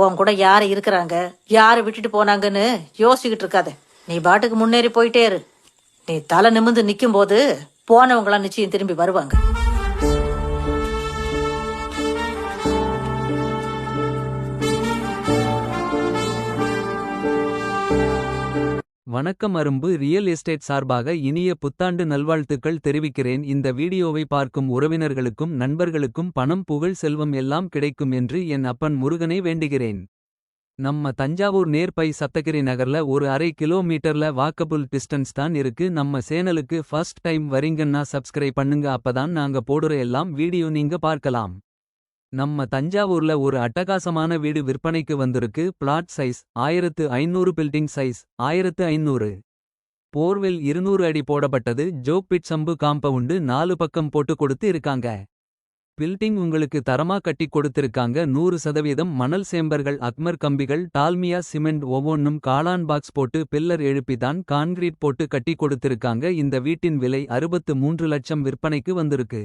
உன் கூட யாரு இருக்கிறாங்க? யாரை விட்டுட்டு போனாங்கன்னு யோசிச்சுக்கிட்டு இருக்காத. நீ பாட்டுக்கு முன்னேறி போயிட்டே இரு. நீ தலை நிமிந்து நிக்கும் போது போனவங்களாம் நிச்சயம் திரும்பி வருவாங்க. வணக்கம் அரும்பு ரியல் எஸ்டேட் சார்பாக இனிய புத்தாண்டு நல்வாழ்த்துக்கள் தெரிவிக்கிறேன். இந்த வீடியோவை பார்க்கும் உறவினர்களுக்கும் நண்பர்களுக்கும் பணம் புகழ் செல்வம் எல்லாம் கிடைக்கும் என்று என் அப்பன் முருகனை வேண்டுகிறேன். நம்ம தஞ்சாவூர் நேர்பை சப்தகிரி நகர்ல ஒரு அரை கிலோமீட்டர்ல வாக்கபுல் டிஸ்டன்ஸ் தான் இருக்கு. நம்ம சேனலுக்கு ஃபர்ஸ்ட் டைம் வரீங்கன்னா சப்ஸ்கிரைப் பண்ணுங்க. அப்பதான் நாங்க போடுற எல்லாம் வீடியோ நீங்க பார்க்கலாம். நம்ம தஞ்சாவூர்ல ஒரு அட்டகாசமான வீடு விற்பனைக்கு வந்திருக்கு. பிளாட் சைஸ் ஆயிரத்து ஐநூறு பில்டிங் சைஸ் ஆயிரத்து ஐநூறு. போர்வெல் இருநூறு அடி போடப்பட்டது. ஜோக் பிட் சம்பு காம்பவுண்டு நாலு பக்கம் போட்டு கொடுத்து இருக்காங்க. பில்டிங் உங்களுக்கு தரமா கட்டி கொடுத்திருக்காங்க. நூறு சதவீதம் மணல் சேம்பர்கள் அக்மர் கம்பிகள் டால்மியா சிமெண்ட் ஒவ்வொன்னும் காளான் பாக்ஸ் போட்டு பில்லர் எழுப்பிதான் கான்கிரீட் போட்டு கட்டி கொடுத்திருக்காங்க. இந்த வீட்டின் விலை அறுபத்து மூன்று லட்சம் விற்பனைக்கு வந்திருக்கு.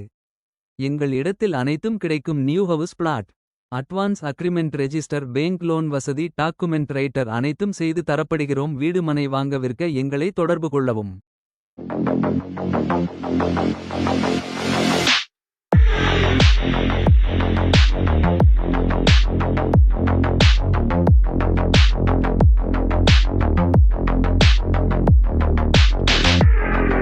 எங்கள் இடத்தில் அனைத்தும் கிடைக்கும் new house plot. Advance agreement register bank loan வசதி டாக்குமெண்ட் ரைட்டர் அனைத்தும் செய்து தரப்படுகிறோம். வீடு மனை வாங்கவிருக்க எங்களை தொடர்பு கொள்ளவும்.